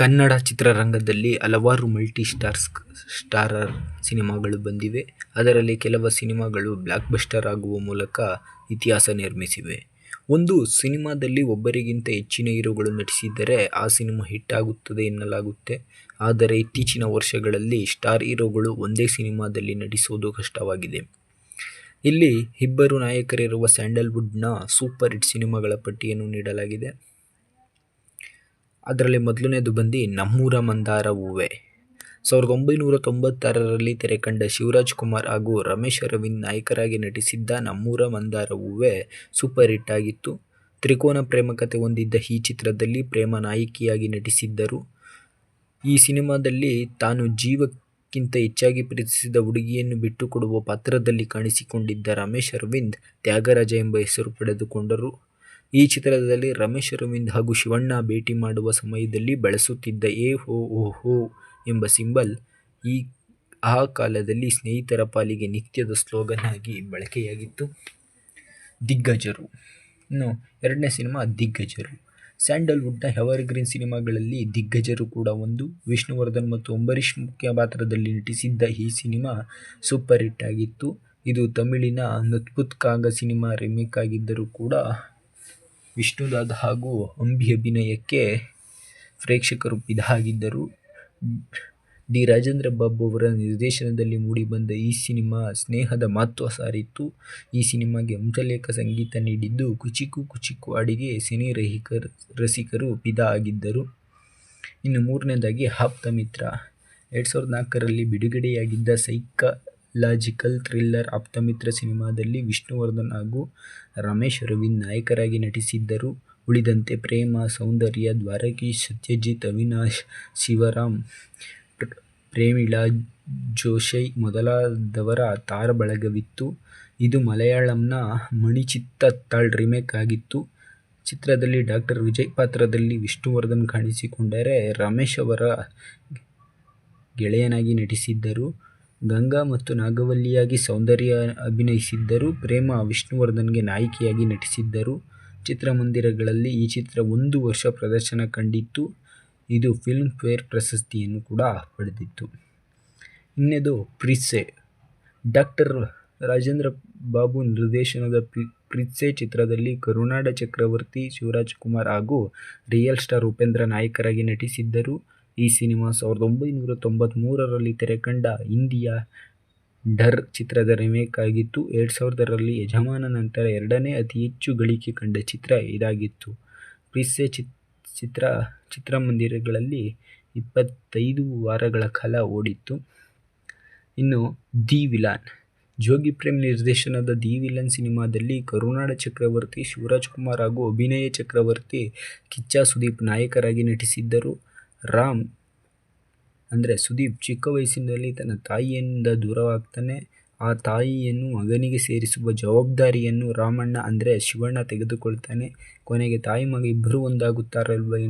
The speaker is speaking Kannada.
ಕನ್ನಡ ಚಿತ್ರರಂಗದಲ್ಲಿ ಹಲವಾರು ಮಲ್ಟಿ ಸ್ಟಾರ್ಸ್ ಸ್ಟಾರರ್ ಸಿನಿಮಾಗಳು ಬಂದಿವೆ. ಅದರಲ್ಲಿ ಕೆಲವು ಸಿನಿಮಾಗಳು ಬ್ಲಾಕ್ ಬಸ್ಟರ್ ಆಗುವ ಮೂಲಕ ಇತಿಹಾಸ ನಿರ್ಮಿಸಿವೆ. ಒಂದು ಸಿನಿಮಾದಲ್ಲಿ ಒಬ್ಬರಿಗಿಂತ ಹೆಚ್ಚಿನ ಹೀರೋಗಳು ನಟಿಸಿದರೆ ಆ ಸಿನಿಮಾ ಹಿಟ್ ಆಗುತ್ತದೆ ಎನ್ನಲಾಗುತ್ತೆ. ಆದರೆ ಇತ್ತೀಚಿನ ವರ್ಷಗಳಲ್ಲಿ ಸ್ಟಾರ್ ಹೀರೋಗಳು ಒಂದೇ ಸಿನಿಮಾದಲ್ಲಿ ನಟಿಸುವುದು ಕಷ್ಟವಾಗಿದೆ. ಇಲ್ಲಿ ಇಬ್ಬರು ನಾಯಕರಿರುವ ಸ್ಯಾಂಡಲ್ವುಡ್ನ ಸೂಪರ್ ಹಿಟ್ ಸಿನಿಮಾಗಳ ಪಟ್ಟಿಯನ್ನು ನೀಡಲಾಗಿದೆ. ಅದರಲ್ಲಿ ಮೊದಲನೇದು ಬಂದು ನಮ್ಮೂರ ಮಂದಾರ ಹೂವೆ ಸಾವಿರದ ಒಂಬೈನೂರ ತೊಂಬತ್ತಾರರಲ್ಲಿ ತೆರೆಕಂಡ ಶಿವರಾಜ್ ಕುಮಾರ್ ಹಾಗೂ ರಮೇಶ್ ಅರವಿಂದ್ ನಾಯಕರಾಗಿ ನಟಿಸಿದ್ದ ನಮ್ಮೂರ ಮಂದಾರ ಹೂವೆ ಸೂಪರ್ ಹಿಟ್ ಆಗಿತ್ತು. ತ್ರಿಕೋನ ಪ್ರೇಮ ಕತೆ ಹೊಂದಿದ್ದ ಈ ಚಿತ್ರದಲ್ಲಿ ಪ್ರೇಮ ನಾಯಕಿಯಾಗಿ ನಟಿಸಿದ್ದರು. ಈ ಸಿನಿಮಾದಲ್ಲಿ ತಾನು ಜೀವಕ್ಕಿಂತ ಹೆಚ್ಚಾಗಿ ಪ್ರೀತಿಸಿದ ಹುಡುಗಿಯನ್ನು ಬಿಟ್ಟುಕೊಡುವ ಪಾತ್ರದಲ್ಲಿ ಕಾಣಿಸಿಕೊಂಡಿದ್ದ ರಮೇಶ್ ಅರವಿಂದ್ ತ್ಯಾಗರಾಜ ಎಂಬ ಹೆಸರು ಪಡೆದುಕೊಂಡರು. ಈ ಚಿತ್ರದಲ್ಲಿ ರಮೇಶ್ ಅರವಿಂದ್ ಹಾಗೂ ಶಿವಣ್ಣ ಭೇಟಿ ಮಾಡುವ ಸಮಯದಲ್ಲಿ ಬಳಸುತ್ತಿದ್ದ ಎ ಹೋ ಓ ಹೋ ಎಂಬ ಸಿಂಬಲ್ ಈ, ಆ ಕಾಲದಲ್ಲಿ ಸ್ನೇಹಿತರ ಪಾಲಿಗೆ ನಿತ್ಯದ ಸ್ಲೋಗನ್ ಆಗಿ ಬಳಕೆಯಾಗಿತ್ತು. ದಿಗ್ಗಜರು. ಇನ್ನು ಎರಡನೇ ಸಿನಿಮಾ ದಿಗ್ಗಜರು. ಸ್ಯಾಂಡಲ್ವುಡ್ನ ಎವರ್ಗ್ರೀನ್ ಸಿನಿಮಾಗಳಲ್ಲಿ ದಿಗ್ಗಜರು ಕೂಡ ಒಂದು. ವಿಷ್ಣುವರ್ಧನ್ ಮತ್ತು ಅಂಬರೀಷ್ ಮುಖ್ಯ ಪಾತ್ರದಲ್ಲಿ ನಟಿಸಿದ್ದ ಈ ಸಿನಿಮಾ ಸೂಪರ್ ಹಿಟ್ ಆಗಿತ್ತು. ಇದು ತಮಿಳಿನ ನಪುತ್ಕಾಂಗ ಸಿನಿಮಾ ರಿಮೇಕ್ ಆಗಿದ್ದರೂ ಕೂಡ ವಿಷ್ಣುದಾದ ಹಾಗೂ ಅಂಬಿ ಅಭಿನಯಕ್ಕೆ ಪ್ರೇಕ್ಷಕರು ಫಿದಾ ಆಗಿದ್ದರು ಡಿ. ರಾಜೇಂದ್ರ ಬಾಬು ಅವರ ನಿರ್ದೇಶನದಲ್ಲಿ ಮೂಡಿಬಂದ ಈ ಸಿನಿಮಾ ಸ್ನೇಹದ ಮಹತ್ವ ಸಾರಿತ್ತು. ಈ ಸಿನಿಮಾಗೆ ಹಂಸಲೇಖ ಸಂಗೀತ ನೀಡಿದ್ದು ಕುಚಿಕು ಕುಚಿಕು ಹಾಡಿಗೆ ಸಿನಿ ರಸಿಕರು ಪಿದಾ ಆಗಿದ್ದರು ಇನ್ನು ಮೂರನೇದಾಗಿ ಆಪ್ತ ಮಿತ್ರ. ಎರಡು ಸಾವಿರದ ನಾಲ್ಕರಲ್ಲಿ ಬಿಡುಗಡೆಯಾಗಿದ್ದ ಸೈಕಲಾಜಿಕಲ್ ಥ್ರಿಲ್ಲರ್ ಆಪ್ತಮಿತ್ರ ಸಿನಿಮಾದಲ್ಲಿ ವಿಷ್ಣುವರ್ಧನ್ ಹಾಗೂ ರಮೇಶ್ ಅರವಿಂದ್ ನಾಯಕರಾಗಿ ನಟಿಸಿದ್ದರು. ಉಳಿದಂತೆ ಪ್ರೇಮ, ಸೌಂದರ್ಯ ದ್ವಾರಕೀಶ್ ಸತ್ಯಜಿತ್, ಅವಿನಾಶ್, ಶಿವರಾಮ್ ಪ್ರೇಮಿಳಾ, ಜೋಶೈ ಮೊದಲಾದವರ ತಾರಬಳಗವಿತ್ತು ಇದು ಮಲಯಾಳಂನ ಮಣಿಚಿತ್ರತಾಳ್ ರೀಮೇಕ್ ಆಗಿತ್ತು. ಚಿತ್ರದಲ್ಲಿ ಡಾಕ್ಟರ್ ವಿಜಯ್ ಪಾತ್ರದಲ್ಲಿ ವಿಷ್ಣುವರ್ಧನ್ ಕಾಣಿಸಿಕೊಂಡರೆ ರಮೇಶ್ ಅವರ ಗೆಳೆಯನಾಗಿ ನಟಿಸಿದ್ದರು. ಗಂಗಾ ಮತ್ತು ನಾಗವಲ್ಲಿಯಾಗಿ ಸೌಂದರ್ಯ ಅಭಿನಯಿಸಿದ್ದರು. ಪ್ರೇಮ ವಿಷ್ಣುವರ್ಧನ್ಗೆ ನಾಯಕಿಯಾಗಿ ನಟಿಸಿದ್ದರು. ಚಿತ್ರಮಂದಿರಗಳಲ್ಲಿ ಈ ಚಿತ್ರ ಒಂದು ವರ್ಷ ಪ್ರದರ್ಶನ ಕಂಡಿತ್ತು. ಇದು ಫಿಲ್ಮ್ ಫೇರ್ ಪ್ರಶಸ್ತಿಯನ್ನು ಕೂಡ ಪಡೆದಿತ್ತು. ಇನ್ನೇದು, ಪ್ರೀತ್ಸೆ. ಡಾಕ್ಟರ್ ರಾಜೇಂದ್ರ ಬಾಬು ನಿರ್ದೇಶನದ ಪ್ರೀತ್ಸೆ ಚಿತ್ರದಲ್ಲಿ ಕರುನಾಡ ಚಕ್ರವರ್ತಿ ಶಿವರಾಜ್ ಕುಮಾರ್ ಹಾಗೂ ರಿಯಲ್ ಸ್ಟಾರ್ ಉಪೇಂದ್ರ ನಾಯಕರಾಗಿ ನಟಿಸಿದ್ದರು. ಈ ಸಿನಿಮಾ ಸಾವಿರದ ಒಂಬೈನೂರ ತೊಂಬತ್ಮೂರರಲ್ಲಿ ತೆರೆಕಂಡ ಹಿಂದಿಯ ಡರ್ ಚಿತ್ರದ ರಿಮೇಕ್ ಆಗಿತ್ತು. ಎರಡು ಸಾವಿರದರಲ್ಲಿ ಯಜಮಾನ ನಂತರ ಎರಡನೇ ಅತಿ ಹೆಚ್ಚು ಗಳಿಕೆ ಕಂಡ ಚಿತ್ರ ಇದಾಗಿತ್ತು. ಪ್ರೀತ್ಸೆ ಚಿತ್ರ, ಚಿತ್ರಮಂದಿರಗಳಲ್ಲಿ ಇಪ್ಪತ್ತೈದು ವಾರಗಳ ಕಾಲ ಓಡಿತ್ತು. ಇನ್ನು ದಿ ವಿಲಾನ್, ಜೋಗಿ ಪ್ರೇಮ್ ನಿರ್ದೇಶನದ ದಿ ವಿಲನ್ ಸಿನಿಮಾದಲ್ಲಿ ಕರುನಾಡ ಚಕ್ರವರ್ತಿ ಶಿವರಾಜ್ ಕುಮಾರ್ ಹಾಗೂ ಅಭಿನಯ ಚಕ್ರವರ್ತಿ ಕಿಚ್ಚ ಸುದೀಪ್ ನಾಯಕರಾಗಿ ನಟಿಸಿದ್ದರು. ರಾಮ್ ಅಂದರೆ ಸುದೀಪ್ ಚಿಕ್ಕ ವಯಸ್ಸಿನಲ್ಲಿ ತನ್ನ ತಾಯಿಯಿಂದ ದೂರವಾಗ್ತಾನೆ. ಆ ತಾಯಿಯನ್ನು ಮಗನಿಗೆ ಸೇರಿಸುವ ಜವಾಬ್ದಾರಿಯನ್ನು ರಾಮಣ್ಣ ಅಂದರೆ ಶಿವಣ್ಣ ತೆಗೆದುಕೊಳ್ತಾನೆ. ಕೊನೆಗೆ ತಾಯಿ ಮಗ ಇಬ್ಬರೂ ಒಂದಾಗುತ್ತಾರಲ್ವ ಎನ್ನುವ